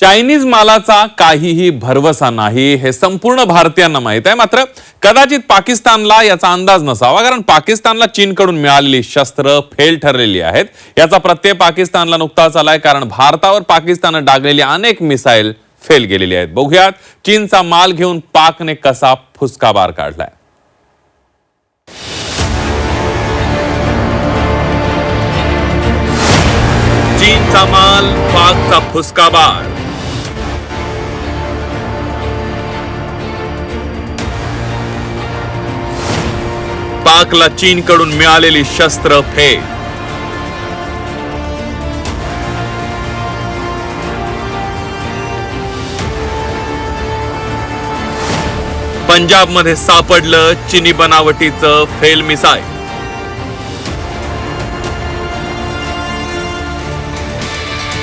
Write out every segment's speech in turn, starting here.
Chinese मालाचा काहीही भरवसा नाही हे संपूर्ण भारतीयांना माहीत आहे. मात्र कदाचित पाकिस्तानला याचा अंदाज नसावा कारण पाकिस्तानला चीनकडून मिळालेली शस्त्र फेल ठरलेली आहेत. याचा प्रत्यय पाकिस्तानला नुकताच आलाय कारण भारतावर पाकिस्ताननं डागलेली अनेक मिसाईल फेल गेलेली आहेत. बघूयात चीनचा माल घेऊन पाकने कसा फुसकाबार काढलाय. चीनचा माल पाकचा फुसकाबार इराकला चीनकडून मिळालेली शस्त्र फे पंजाबमध्ये सापडलं चिनी बनावटीचं फेल मिसाईल.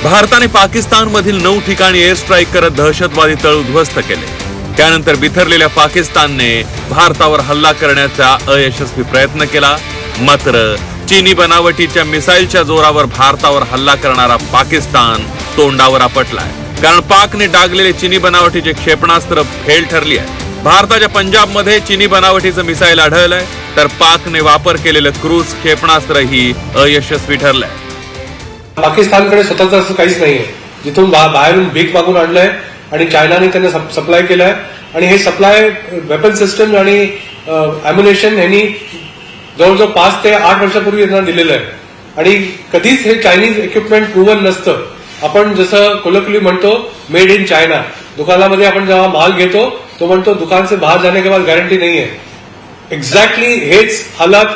भारताने पाकिस्तानमधील नऊ ठिकाणी एअर स्ट्राईक करत दहशतवादी तळ उद्ध्वस्त केले. त्यानंतर बिथरलेल्या पाकिस्तानने भारतावर हल्ला करण्याचा अयशस्वी प्रयत्न केला. मात्र चीनी बनावटीच्या मिसाईलच्या जोरावर भारतावर हल्ला करणारा पाकिस्तान तोंडावर आपटलाय. कारण पाकने डागलेले चिनी बनावटीचे क्षेपणास्त्र फेल ठरली आहे. भारताच्या पंजाबमध्ये चिनी बनावटीचं मिसाईल आढळलंय तर पाकने वापर केलेलं क्रूज क्षेपणास्त्र ही अयशस्वी ठरलंय. पाकिस्तानकडे स्वतःच असं काहीच नाहीये. जिथून बाहेरून भीक मागून आणलंय आणि चायनाने त्यांना सप्लाय केलं आहे आणि हे सप्लाय वेपन सिस्टम आणि अम्युनेशन यांनी जवळजवळ पाच ते आठ वर्षापूर्वी यांना दिलेलं आहे. आणि कधीच हे चायनीज इक्विपमेंट प्रूव्हन नसतं. आपण जसं कोलकली म्हणतो मेड इन चायना दुकानामध्ये आपण जेव्हा माल घेतो तो म्हणतो दुकान से बाहेर जाने के बाद गॅरंटी नाही आहे एक्झॅक्टली हेच हालात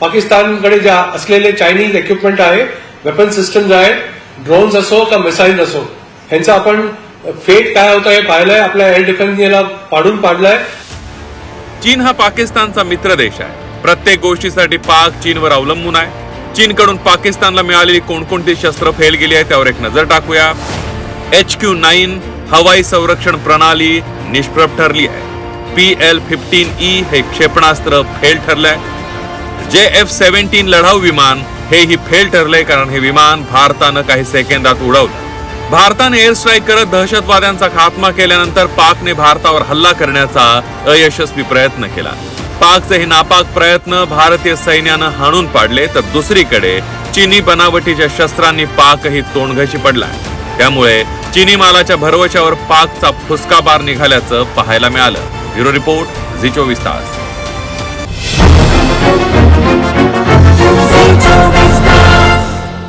पाकिस्तानकडे ज्या असलेले चायनीज इक्विपमेंट आहे वेपन सिस्टम आहे ड्रोन्स असो का मिसाईल असो ह्यांचा आपण फेट काय होतं हे पाहिलंय आपल्या एअर डिफेन्स याला पाडून पाडलाय. चीन हा पाकिस्तानचा मित्र देश आहे. प्रत्येक गोष्टीसाठी पाक चीनवर अवलंबून आहे. चीनकडून पाकिस्तानला मिळालेली कोणकोणती शस्त्र फेल गेली आहे त्यावर एक नजर टाकूया. एच क्यू नाईन हवाई संरक्षण प्रणाली निष्प्रभ ठरली आहे. पी एल फिफ्टीन ई हे क्षेपणास्त्र फेल ठरलंय. जे एफ सेव्हन्टीन लढाऊ विमान हेही फेल ठरलंय कारण हे विमान भारतानं काही सेकंदात उडवलं. भारताने एअर स्ट्राईक करत दहशतवाद्यांचा खात्मा केल्यानंतर पाकने भारतावर हल्ला करण्याचा अयशस्वी प्रयत्न केला. पाकचे हे नापाक प्रयत्न भारतीय सैन्यानं हाणून पाडले तर दुसरीकडे चिनी बनावटीच्या शस्त्रांनी पाकही तोंडघशी पडला. त्यामुळे चिनी मालाच्या भरवशावर पाकचा फुसकाबार निघाल्याचं पाहायला मिळालं. ब्युरो रिपोर्ट झी चोवीस तास.